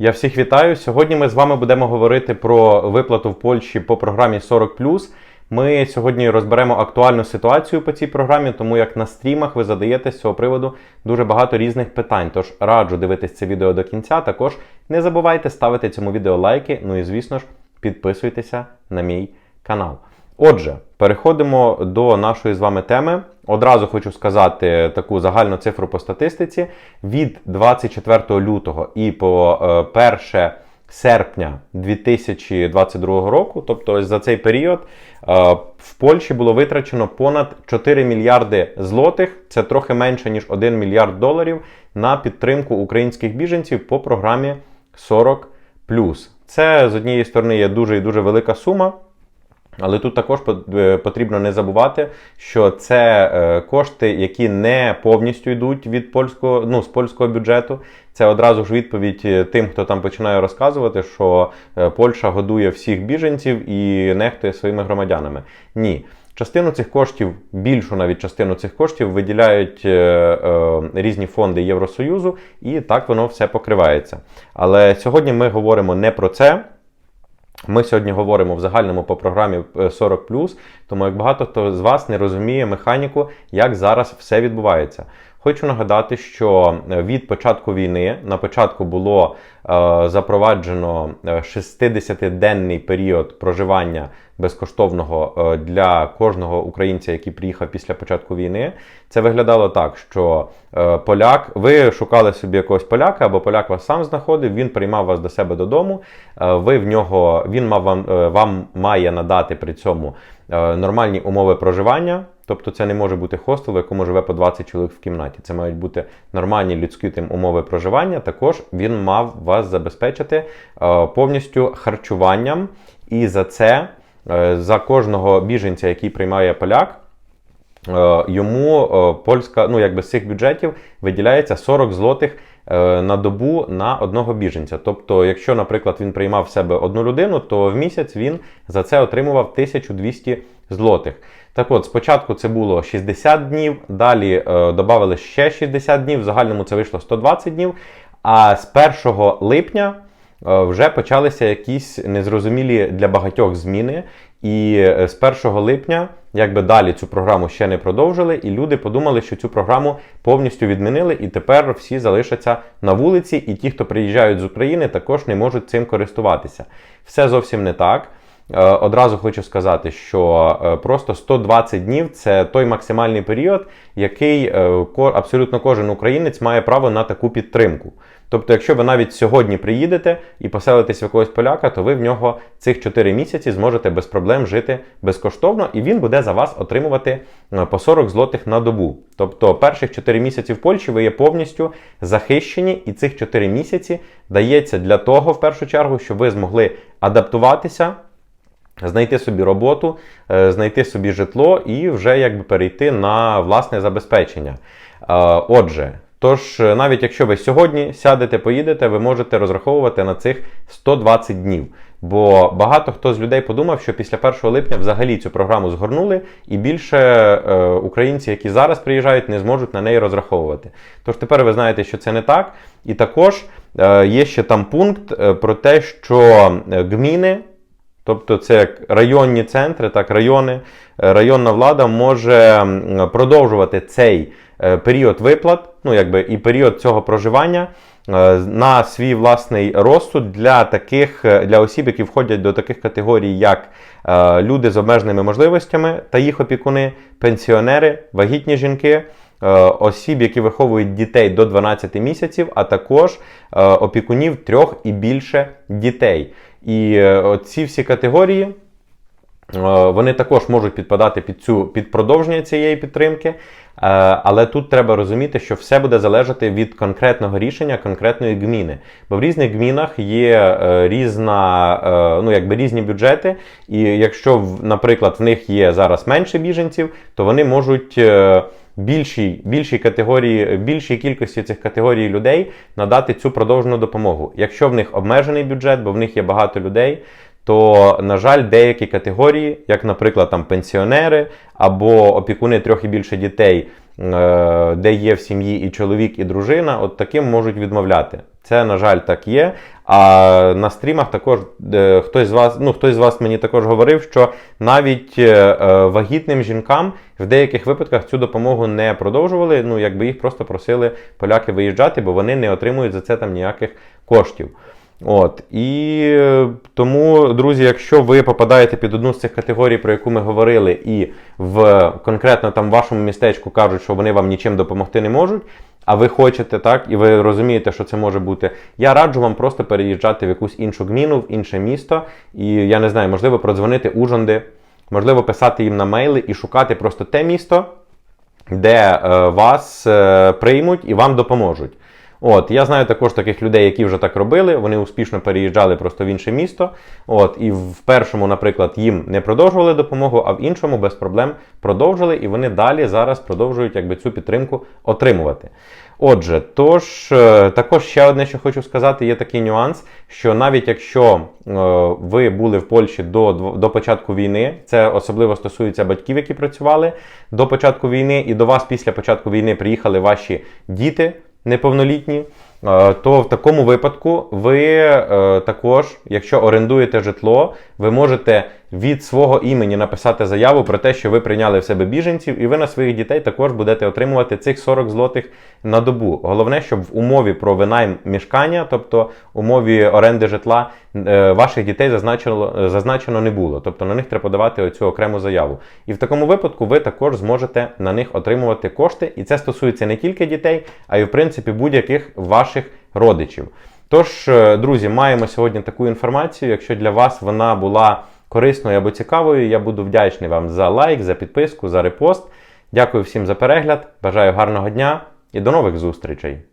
Я всіх вітаю. Сьогодні ми з вами будемо говорити про виплату в Польщі по програмі 40. Ми сьогодні розберемо актуальну ситуацію по цій програмі, тому як на стрімах ви задаєте з цього приводу дуже багато різних питань. Тож раджу дивитись це відео до кінця. Також не забувайте ставити цьому відео лайки. Ну і звісно ж, підписуйтеся на мій канал. Отже, переходимо до нашої з вами теми. Одразу хочу сказати таку загальну цифру по статистиці. Від 24 лютого і по е, 1 серпня 2022 року, тобто за цей період, е, в Польщі було витрачено понад 4 мільярди злотих, це трохи менше ніж 1 мільярд доларів, на підтримку українських біженців по програмі 40. Це з однієї сторони є дуже і дуже велика сума. Але тут також потрібно не забувати, що це е, кошти, які не повністю йдуть від польського ну, з польського бюджету. Це одразу ж відповідь е, тим, хто там починає розказувати, що е, Польща годує всіх біженців і нехтує своїми громадянами. Ні. Частину цих коштів, більшу навіть частину цих коштів виділяють е, е, різні фонди Євросоюзу, і так воно все покривається. Але сьогодні ми говоримо не про це. Ми сьогодні говоримо в загальному по програмі 40, е, тому як багато хто з вас не розуміє механіку, як зараз все відбувається. Хочу нагадати, що е, від початку війни на початку було е, запроваджено 60-денний е, період проживання безкоштовного для кожного українця, який приїхав після початку війни. Це виглядало так, що поляк, ви шукали собі якогось поляка, або поляк вас сам знаходив, він приймав вас до себе додому. Ви в нього він мав вам, вам має надати при цьому нормальні умови проживання. Тобто це не може бути хостел, в якому живе по 20 чоловік в кімнаті. Це мають бути нормальні людські тим умови проживання. Також він мав вас забезпечити повністю харчуванням, і за це Е, за кожного біженця, який приймає поляк, е, йому е, польська, ну якби з цих бюджетів виділяється 40 злотих на добу на одного біженця. Тобто, якщо, наприклад, він приймав в себе одну людину, то в місяць він за це отримував 1200 злотих. Так от, спочатку це було 60 днів, далі е, додали ще 60 днів, в загальному це вийшло 120 днів. А з 1 липня Е, вже почалися якісь незрозумілі для багатьох зміни. І е, з 1 липня, якби далі цю програму ще не продовжили, і люди подумали, що цю програму повністю відмінили, і тепер всі залишаться на вулиці, і ті, хто приїжджають з України, також не можуть цим користуватися. Все зовсім не так. Е, одразу хочу сказати, що просто 120 днів це той максимальний період, який абсолютно кожен українець має право на таку підтримку. Тобто, якщо ви навіть сьогодні приїдете і поселитесь в якогось поляка, то ви в нього цих 4 місяці зможете без проблем жити безкоштовно, і він буде за вас отримувати е, по 40 злотих на добу. Тобто, перших 4 місяці в Польщі ви є повністю захищені, і цих 4 місяці дається для того, в першу чергу, щоб ви змогли адаптуватися. Знайти собі роботу, е, знайти собі житло і вже якби перейти на власне забезпечення. Е, отже, Тож, е, навіть якщо ви сьогодні сядете, поїдете, ви можете розраховувати на цих 120 днів. Бо багато хто з людей подумав, що після 1 липня взагалі цю програму згорнули, і більше е, українці, які зараз приїжджають, не зможуть на неї розраховувати. Тож тепер ви знаєте, що це не так. І також е, є ще там пункт про те, що гміни. Тобто це як районні центри, так райони, е, районна влада може продовжувати цей Е, період виплат, ну якби і період цього проживання е, на свій власний розсуд для таких для осіб, які входять до таких категорій, як люди з обмеженими можливостями та їх опікуни, пенсіонери, вагітні жінки. Осіб, які виховують дітей до 12 місяців, а також опікунів трьох і більше дітей. І ці всі категорії вони також можуть підпадати під цю під продовження цієї підтримки. Е, але тут треба розуміти, що все буде залежати від конкретного рішення конкретної гміни. Бо в різних гмінах є е, різна, е, ну якби різні бюджети, і якщо, наприклад, в них є зараз менше біженців, то вони можуть. Більшій більшій категорії, більшій кількості цих категорій людей надати цю продовжену допомогу. Якщо в них обмежений бюджет, бо в них є багато людей, то, на жаль, деякі категорії, як, наприклад, там пенсіонери або опікуни трьох і більше дітей, е, де є в сім'ї і чоловік, і дружина, от таким можуть відмовляти. Це, на жаль, так є. А на стрімах також е, хтось з вас, ну хтось з вас мені також говорив, що навіть е, е, вагітним жінкам в деяких випадках цю допомогу не продовжували. Ну, якби їх просто просили поляки виїжджати, бо вони не отримують за це там ніяких коштів. От і е, тому, друзі, якщо ви попадаєте під одну з цих категорій, про яку ми говорили, і в конкретно там вашому містечку кажуть, що вони вам нічим допомогти не можуть. А ви хочете так, і ви розумієте, що це може бути. Я раджу вам просто переїжджати в якусь іншу гміну, в інше місто, і я не знаю, можливо, продзвонити Ужонди, можливо, писати їм на мейли і шукати просто те місто, де е, вас е, приймуть і вам допоможуть. От, я знаю також таких людей, які вже так робили. Вони успішно переїжджали просто в інше місто. От, і в першому, наприклад, їм не продовжували допомогу, а в іншому без проблем продовжили, і вони далі зараз продовжують якби цю підтримку отримувати. Отже, тож е, також ще одне, що хочу сказати, є такий нюанс, що навіть якщо е, ви були в Польщі до, до початку війни, це особливо стосується батьків, які працювали до початку війни, і до вас після початку війни приїхали ваші діти неповнолітні, е, то в такому випадку ви е, також, якщо орендуєте житло, ви можете від свого імені написати заяву про те, що ви прийняли в себе біженців, і ви на своїх дітей також будете отримувати цих 40 злотих на добу. Головне, щоб в умові про винайм мішкання, тобто умові оренди житла, е, ваших дітей зазначено, зазначено не було. Тобто на них треба подавати оцю окрему заяву. І в такому випадку ви також зможете на них отримувати кошти. І це стосується не тільки дітей, а й в принципі будь-яких ваших родичів. Тож, е, друзі, маємо сьогодні таку інформацію. Якщо для вас вона була корисною або цікавою, я буду вдячний вам за лайк, за підписку, за репост. Дякую всім за перегляд. Бажаю гарного дня і до нових зустрічей!